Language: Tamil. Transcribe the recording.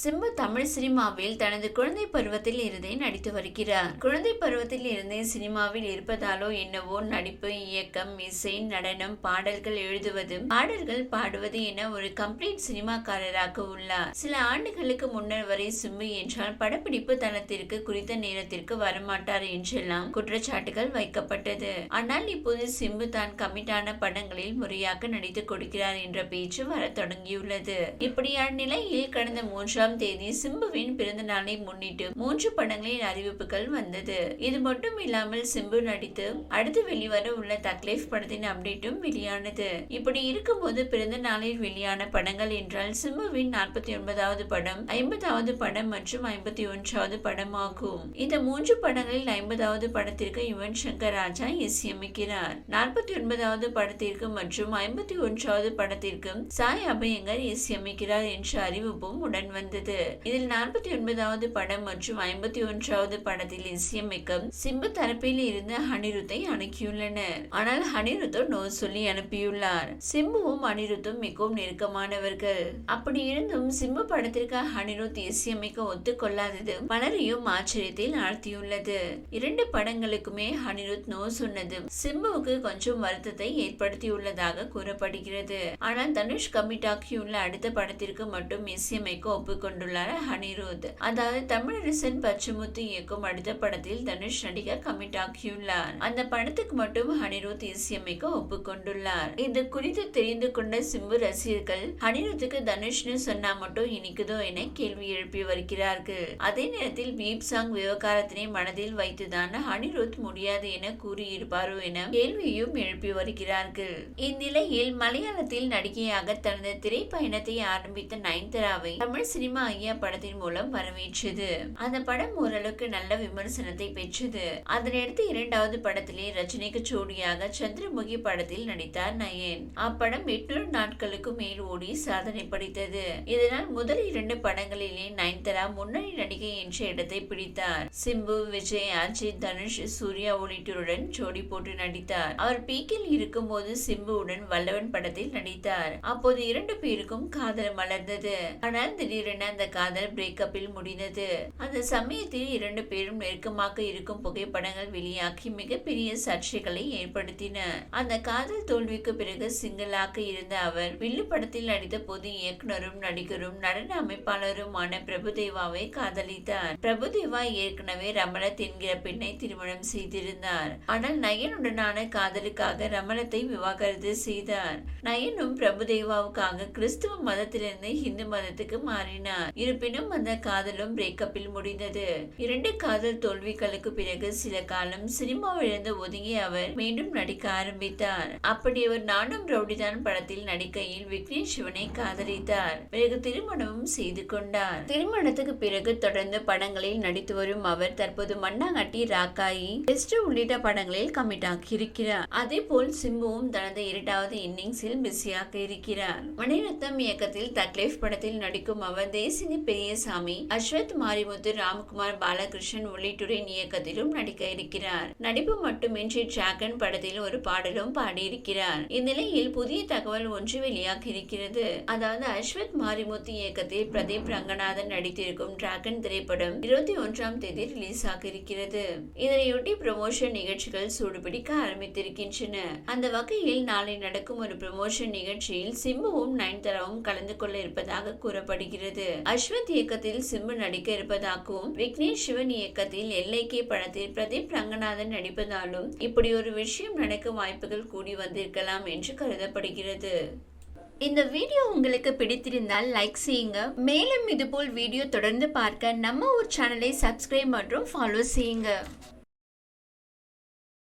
சிம்பு தமிழ் சினிமாவில் தனது குழந்தை பருவத்தில் இருந்தே நடித்து வருகிறார். குழந்தை பருவத்தில் இருந்தே சினிமாவில் இருப்பதாலோ என்னவோ நடிப்பு இயக்கம் இசை நடனம் பாடல்கள் எழுதுவது பாடல்கள் பாடுவது என ஒரு கம்ப்ளீட் சினிமாக்காரராக உள்ளார். சில ஆண்டுகளுக்கு முன்னர் வரை சிம்பு என்றால் படப்பிடிப்பு தளத்திற்கு குறித்த நேரத்திற்கு வரமாட்டார் என்றெல்லாம் குற்றச்சாட்டுகள் வைக்கப்பட்டது. ஆனால் இப்போது சிம்பு தான் கமிட்டான படங்களில் முறையாக நடித்துக் கொடுக்கிறார் என்ற பேச்சு வரத் தொடங்கியுள்ளது. இப்படியான நிலையில் கடந்த மூன்று மூன்றாம் தேதி சிம்புவின் பிறந்த நாளை முன்னிட்டு மூன்று படங்களின் அறிவிப்புகள் வந்தது. இது மட்டும் இல்லாமல் சிம்பு நடித்து அடுத்து வெளிவர உள்ள தக்லைஃப் படத்தின் அப்டேட்டும் வெளியானது. இப்படி இருக்கும்போது பிறந்த நாளில் வெளியான படங்கள் என்றால் சிம்புவின் நாற்பத்தி ஒன்பதாவது படம் ஐம்பதாவது படம் மற்றும் ஐம்பத்தி ஒன்றாவது படம் ஆகும். இந்த மூன்று படங்களில் ஐம்பதாவது படத்திற்கு யுவன் சங்கர் ராஜா இசையமைக்கிறார். நாற்பத்தி ஒன்பதாவது படத்திற்கு மற்றும் ஐம்பத்தி ஒன்றாவது படத்திற்கு சாய் அபயங்கர் இசையமைக்கிறார் என்ற அறிவிப்பும் உடன் வந்தது. இதில் நாற்பத்தி ஒன்பதாவது படம் மற்றும் ஐம்பத்தி ஒன்றாவது படத்தில் இசையமைக்க சிம்பு தரப்பில் இருந்து அனிருத்தை அணுகியுள்ளனர் ஆனால் அனிருத்தோ நோ சொல்லி அனுப்பியுள்ளார். சிம்புவும் அனிருத்தும் மிகவும் நெருக்கமானவர்கள். அப்படி இருந்தும் சிம்பு படத்திற்கு அனிருத் இசையமைக்க ஒத்துக்கொள்ளாதது பலரையும் ஆச்சரியத்தில் ஆழ்த்தியுள்ளது. இரண்டு படங்களுக்குமே அனிருத் நோ சொன்னது சிம்புவுக்கு கொஞ்சம் வருத்தத்தை ஏற்படுத்தியுள்ளதாக கூறப்படுகிறது. ஆனால் தனுஷ் கமிட்டாக்கியுள்ள அடுத்த படத்திற்கு மட்டும் இசையமைக்க ஒப்புக்கொண்டுள்ளார் அனிருத் அதாவது தமிழரசன் பச்சுமுத்து இயக்கும் அடுத்த படத்தில் தனுஷ் நடிக்க கமிட் ஆகியுள்ளார் அந்த படத்துக்கு மட்டும் அனிருத் இசையமைக்க ஒப்புக்கொண்டுள்ளார். இது குறித்து தெரிந்து கொண்ட சிம்பு ரசிகர்கள் அனிருத்துக்கு தனுஷ்னு சொன்னா மட்டும் இனிக்குதோ என கேள்வி எழுப்பி வருகிறார்கள். அதே நேரத்தில் பீப் சாங் விவகாரத்தினை மனதில் வைத்துதான் அனிருத் முடியாது என கூறியிருப்பாரோ என கேள்வியும் எழுப்பி வருகிறார்கள். இந்நிலையில் மலையாளத்தில் நடிகையாக தனது திரைப்பயணத்தை ஆரம்பித்த நயன்தாராவை தமிழ் சினிமா ஐயா படத்தின் மூலம் வரவேற்றது. அந்த படம் ஓரளவுக்கு நல்ல விமர்சனத்தை பெற்றது. அதனையடுத்து இரண்டாவது படத்திலே ரஜினிக்கு ஜோடியாக சந்திரமுகி படத்தில் நடித்தார் நயன். அப்படம் எட்நூறு நாட்களுக்கு மேல் ஓடி சாதனை படைத்தது. இதனால் முதல் இரண்டு படங்களிலே நயன்தாரா முன்னணி நடிகை என்ற இடத்தை பிடித்தார். சிம்பு விஜய் அஜித் தனுஷ் சூர்யா உள்ளிட்டோருடன் ஜோடி போட்டு நடித்தார். அவர் பீக்கில் இருக்கும்போது சிம்புவுடன் வல்லவன் படத்தில் நடித்தார். அப்போது இரண்டு பேருக்கும் காதல் மலர்ந்தது. ஆனால் திடீரென திடீரென அந்த காதல் பிரேக்கப்பில் முடிந்தது. அந்த சமயத்தில் இரண்டு பேரும் நெருக்கமாக இருக்கும் புகைப்படங்கள் வெளியாகி மிகப்பெரிய சர்ச்சைகளை ஏற்படுத்தின. அந்த காதல் தோல்விக்கு பிறகு சிங்கிளாக இருந்த அவர் வில்லு படத்தில் நடித்த போது இயக்குனரும் நடிகரும் நடன அமைப்பாளருமான பிரபுதேவாவை காதலித்தார். பிரபுதேவா ஏற்கனவே ரமணத் என்கிற பெண்ணை திருமணம் செய்திருந்தார். ஆனால் நயனுடனான காதலுக்காக ரமணத்தை விவாகரத்து செய்தார். நயனும் பிரபுதேவாவுக்காக கிறிஸ்துவ மதத்திலிருந்து ஹிந்து மதத்துக்கு மாறினார். கூறினார். இருப்பினும் அந்த காதலும் பிரேக்கப்பில் முடிந்தது. இரண்டு காதல் தோல்விகளுக்கு பிறகு சில காலம் சினிமாவிலிருந்து ஒதுங்கி அவர் மீண்டும் நடிக்க ஆரம்பித்தார். அப்படி அவர் நானும் ரவுடிதான் படத்தில் நடிக்கையில் விக்னேஷ் சிவனை காதலித்தார். பிறகு திருமணமும் செய்து கொண்டார். திருமணத்துக்கு பிறகு தொடர்ந்து படங்களில் நடித்து வரும் அவர் தற்போது மண்ணாங்கட்டி ராக்காயி பெஸ்ட் உள்ளிட்ட படங்களில் கமிட் ஆகியிருக்கிறார். அதே போல் சிம்புவும் தனது இரண்டாவது இன்னிங்ஸில் பிஸியாக இருக்கிறார். மணிரத்னம் இயக்கத்தில் தக்லைஃப் படத்தில் நடிக்கும் அவர் தேசினி பெரியசாமி அஸ்வத் மாரிமுத்து ராம்குமார் பாலகிருஷ்ணன் உள்ளிட்டோரின் இயக்கத்திலும் நடிக்க இருக்கிறார். நடிப்பு மட்டுமின்றி டிராகன் படத்தில் ஒரு பாடலும் பாடியிருக்கிறார். இந்நிலையில் புதிய தகவல் ஒன்று வெளியாக இருக்கிறது. அதாவது அஸ்வத் மாரிமுத்து இயக்கத்தில் பிரதீப் ரங்கநாதன் நடித்திருக்கும் டிராகன் திரைப்படம் இருபத்தி ஒன்றாம் தேதி ரிலீஸ் ஆக இருக்கிறது இதனையொட்டி ப்ரமோஷன் நிகழ்ச்சிகள் சூடுபிடிக்க ஆரம்பித்திருக்கின்றன. அந்த வகையில் நாளை நடக்கும் ஒரு ப்ரமோஷன் நிகழ்ச்சியில் சிம்புவும் நயன்தாராவும் கலந்து கொள்ள இருப்பதாக கூறப்படுகிறது. அஸ்வத் இயக்கத்தில் சிம்பு நடிக்க இருப்பதாகவும் விக்னேஷ் சிவன் இயக்கத்தில் எல்லைக்கே படத்தில் பிரதீப் ரங்கநாதன் நடிப்பதாலும் இப்படி ஒரு விஷயம் நடக்க வாய்ப்புகள் கூடி வந்திருக்கலாம் என்று கருதப்படுகிறது. இந்த வீடியோ உங்களுக்கு பிடித்திருந்தால் லைக் செய்யுங்க. மேலும் இதுபோல் வீடியோ தொடர்ந்து பார்க்க நம்ம ஒரு சேனலை சப்ஸ்கிரைப் மற்றும் ஃபாலோ செய்யுங்க.